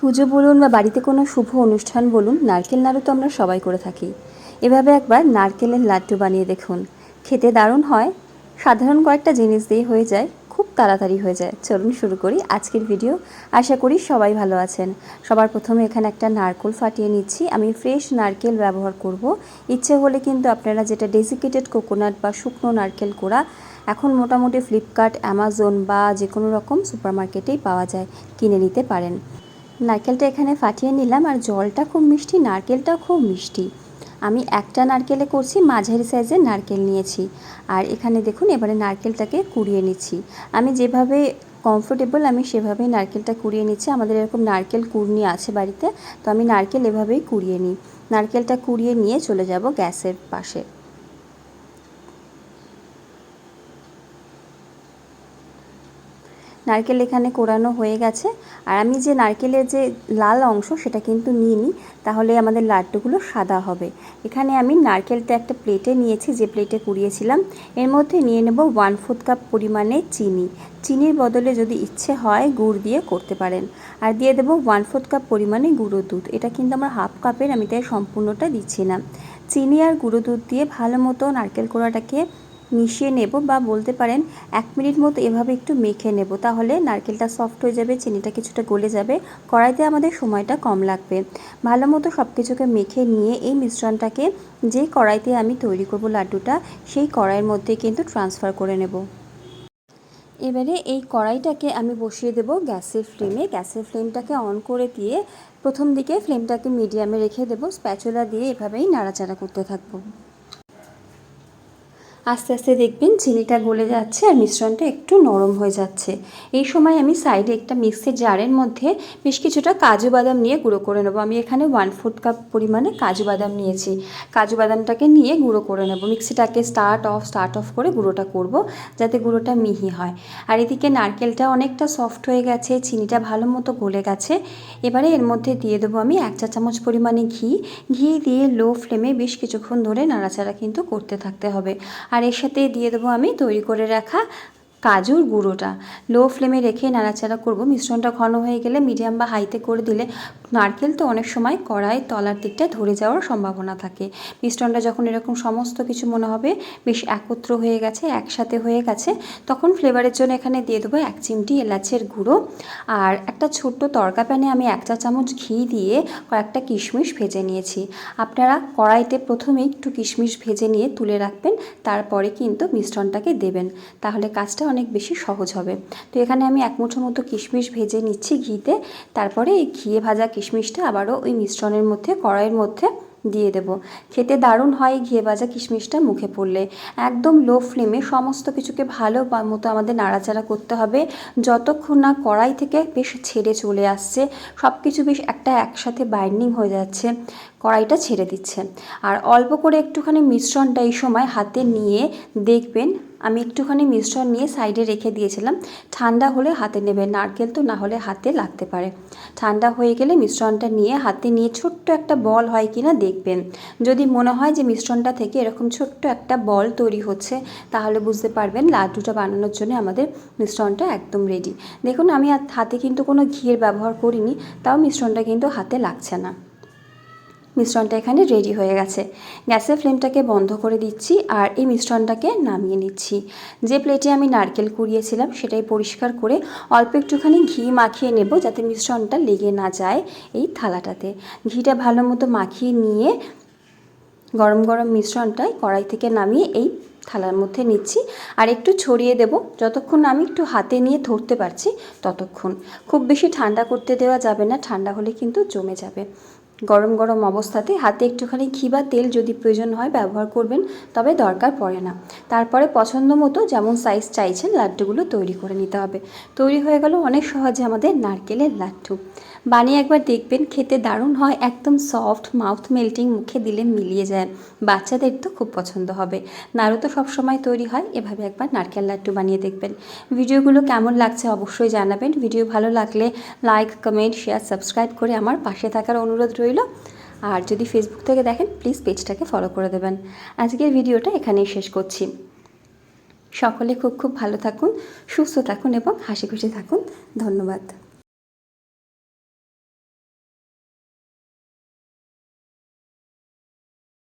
পুজো বলুন বা বাড়িতে কোনো শুভ অনুষ্ঠান বলুন, নারকেল নাড়ু তো আমরা সবাই করে থাকি। এভাবে একবার নারকেলের লাড্ডু বানিয়ে দেখুন। খেতে দারুণ হয়। সাধারণ কয়েকটা জিনিস দিয়ে হয়ে যায়, খুব তাড়াতাড়ি হয়ে যায়। চলুন শুরু করি আজকের ভিডিও। আশা করি সবাই ভালো আছেন। সবার প্রথমে এখানে একটা নারকেল ফাটিয়ে নিচ্ছি। আমি ফ্রেশ নারকেল ব্যবহার করব। ইচ্ছে হলে কিন্তু আপনারা যেটা ডেজিকেটেড কোকোনাট বা শুকনো নারকেল কোড়া, এখন মোটামুটি ফ্লিপকার্ট অ্যামাজন বা যে কোনো রকম সুপারমার্কেটেই পাওয়া যায়, কিনে নিতে পারেন। নারকেলটা এখানে ফাটিয়ে নিলাম আর জলটা খুব মিষ্টি নারকেলটাও খুব মিষ্টি। আমি একটা নারকেলে করছি, মাঝারি সাইজের নারকেল নিয়েছি। আর এখানে দেখুন, এবারে নারকেলটাকে কুড়িয়ে নিচ্ছি। আমি যেভাবে কমফোর্টেবল আমি সেভাবেই নারকেলটা কুড়িয়ে নিচ্ছি। আমাদের এরকম নারকেল কুড়নি আছে বাড়িতে, তো আমি নারকেল এভাবেই কুড়িয়ে নিই। নারকেলটা কুড়িয়ে নিয়ে চলে যাব গ্যাসের পাশে। নারকেল এখানে কোরানো হয়ে গেছে। আর আমি যে নারকেলের যে লাল অংশ, সেটা কিন্তু নিইনি। তাহলে আমাদের লাড্ডুগুলো সাদা হবে। এখানে আমি নারকেলটা একটা প্লেটে নিয়েছি, যে প্লেটে কুড়িয়েছিলাম। এর মধ্যে নিয়ে নেব ওয়ান ফোর্থ কাপ পরিমাণে চিনি। চিনির বদলে যদি ইচ্ছে হয়, গুড় দিয়ে করতে পারেন। আর দিয়ে দেবো ওয়ান ফোর্থ কাপ পরিমাণে গুঁড়ো দুধ। এটা কিন্তু আমার হাফ কাপের আমি তাই সম্পূর্ণটা দিচ্ছি না। চিনি আর গুঁড়ো দুধ দিয়ে ভালো মতো নারকেল কোড়াটাকে মিশিয়ে নেব বা বলতে পারেন এক মিনিট মতো এভাবে একটু মেখে নেব। তাহলে নারকেলটা সফট হয়ে যাবে, চিনিটা কিছুটা গলে যাবে, কড়াইতে আমাদের সময়টা কম লাগবে। ভালো মতো সব কিছুকে মেখে নিয়ে এই মিশ্রণটাকে যে কড়াইতে আমি তৈরি করব লাড্ডুটা, সেই কড়াইয়ের মধ্যে কিন্তু ট্রান্সফার করে নেব। এবারে এই কড়াইটাকে আমি বসিয়ে দেব গ্যাসের ফ্লেমে। গ্যাসের ফ্লেমটাকে অন করে দিয়ে প্রথম দিকে ফ্লেমটাকে মিডিয়ামে রেখে দেবো। স্প্যাচুলা দিয়ে এভাবেই নাড়াচাড়া করতে থাকব। আস্তে আস্তে দেখবেন চিনিটা গলে যাচ্ছে আর মিশ্রণটা একটু নরম হয়ে যাচ্ছে। এই সময় আমি সাইডে একটা মিক্সির জারের মধ্যে বেশ কিছুটা কাজু বাদাম নিয়ে গুঁড়ো করে নেব। আমি এখানে ওয়ান ফোর্থ কাপ পরিমাণে কাজু বাদাম নিয়েছি। কাজু বাদামটাকে নিয়ে গুঁড়ো করে নেব। মিক্সিটাকে স্টার্ট অফ স্টার্ট অফ করে গুঁড়োটা করব যাতে গুঁড়োটা মিহি হয়। আর এদিকে নারকেলটা অনেকটা সফট হয়ে গেছে, চিনিটা ভালো মতো গলে গেছে। এবারে এর মধ্যে দিয়ে দেবো আমি এক চা চামচ পরিমাণে ঘি। ঘি দিয়ে লো ফ্লেমে বেশ কিছুক্ষণ ধরে নাড়াচাড়া কিন্তু করতে থাকতে হবে। আর এর সাথে দিয়ে দেবো আমি তৈরি করে রাখা কাজুর গুঁড়োটা। লো ফ্লেমে রেখে নাড়াচাড়া করব। মিশ্রণটা ঘন হয়ে গেলে মিডিয়াম বা হাইতে করে দিলে নারকেল তো অনেক সময় কড়াই তলার দিকটা ধরে যাওয়ার সম্ভাবনা থাকে। মিশ্রণটা যখন এরকম সমস্ত কিছু মনে হবে, বেশ একত্র হয়ে গেছে, একসাথে হয়ে গেছে, তখন ফ্লেভারের জন্য এখানে দিয়ে দেবো এক চিমটি এলাচের গুঁড়ো। আর একটা ছোট্ট তরকা প্যানে আমি এক চা চামচ ঘি দিয়ে কয়েকটা কিশমিশ ভেজে নিয়েছি। আপনারা কড়াইতে প্রথমে একটু কিশমিশ ভেজে নিয়ে তুলে রাখবেন, তারপরে কিন্তু মিশ্রণটাকে দেবেন। তাহলে কাজটা অনেক বেশি সহজ হবে। তো এখানে আমি এক মুঠো মতো কিশমিশ ভেজে নিচ্ছি ঘিতে। তারপরে এই ঘিয়ে ভাজা কিশমিশটা আবারও ওই মিশ্রণের মধ্যে, কড়াইয়ের মধ্যে দিয়ে দেবো। খেতে দারুণ হয় ঘিয়ে ভাজা কিশমিশটা মুখে পড়লে। একদম লো ফ্লেমে সমস্ত কিছুকে ভালো মতো আমাদের নাড়াচাড়া করতে হবে। যতক্ষণ না কড়াই থেকে বেশ ছেড়ে চলে আসছে সব কিছু বেশ একটা একসাথে বাইন্ডিং হয়ে যাচ্ছে, কড়াইটা ছেড়ে দিচ্ছে। আর অল্প করে একটুখানি মিশ্রণটা এই সময় হাতে নিয়ে দেখবেন আমি একটুখানি মিশ্রণ নিয়ে সাইডে রেখে দিয়েছিলাম। ঠান্ডা হলে হাতে নেবে, নারকেল তো না হলে হাতে লাগতে পারে। ঠান্ডা হয়ে গেলে মিশ্রণটা নিয়ে হাতে নিয়ে ছোট্ট একটা বল হয় কি না দেখবেন। যদি মনে হয় যে মিশ্রণটা থেকে এরকম ছোট্ট একটা বল তৈরি হচ্ছে, তাহলে বুঝতে পারবেন লাড্ডুটা বানানোর জন্য আমাদের মিশ্রণটা একদম রেডি দেখুন, আমি হাতে কিন্তু কোনো ঘিয়ের ব্যবহার করিনি, তাও মিশ্রণটা কিন্তু হাতে লাগছে না। মিশ্রণটা এখানে রেডি হয়ে গেছে। গ্যাসের ফ্লেমটাকে বন্ধ করে দিচ্ছি আর এই মিশ্রণটাকে নামিয়ে নিচ্ছি। যে প্লেটে আমি নারকেল কুড়িয়েছিলাম সেটাই পরিষ্কার করে অল্প একটুখানি ঘি মাখিয়ে নেব যাতে মিশ্রণটা লেগে না যায় এই থালাটাতে। ঘিটা ভালো মতো মাখিয়ে নিয়ে গরম গরম মিশ্রণটাই কড়াই থেকে নামিয়ে এই থালার মধ্যে নিচ্ছি আর একটু ছড়িয়ে দেব। যতক্ষণ আমি একটু হাতে নিয়ে ধরতে পারছি ততক্ষণ। খুব বেশি ঠান্ডা করতে দেওয়া যাবে না, ঠান্ডা হলে কিন্তু জমে যাবে। গরম গরম অবস্থাতে হাতে একটুখানি ঘি বা তেল যদি প্রয়োজন হয় ব্যবহার করবেন, তবে দরকার পড়ে না। তারপরে পছন্দ মতো যেমন সাইজ চাইছেন লাড্ডুগুলো তৈরি করে নিতে হবে। তৈরি হয়ে গেল অনেক সহজে আমাদের নারকেলের লাড্ডু। বানিয়ে একবার দেখবেন, খেতে দারুণ হয়, একদম সফট মাউথ মেল্টিং মুখে দিলে মিলিয়ে যায়। বাচ্চাদের তো খুব পছন্দ হবে। নাড়ু তো সবসময় তৈরি হয়, এভাবে একবার নারকেল লাড্ডু বানিয়ে দেখবেন। ভিডিওগুলো কেমন লাগছে অবশ্যই জানাবেন। ভিডিও ভালো লাগলে লাইক কমেন্ট শেয়ার সাবস্ক্রাইব করে আমার পাশে থাকার অনুরোধ রইল। আর যদি ফেসবুক থেকে দেখেন প্লিজ পেজটাকে ফলো করে দেবেন। আজকের ভিডিওটা এখানেই শেষ করছি। সকলে খুব খুব ভালো থাকুন, সুস্থ থাকুন এবং হাসি খুশি থাকুন। ধন্যবাদ।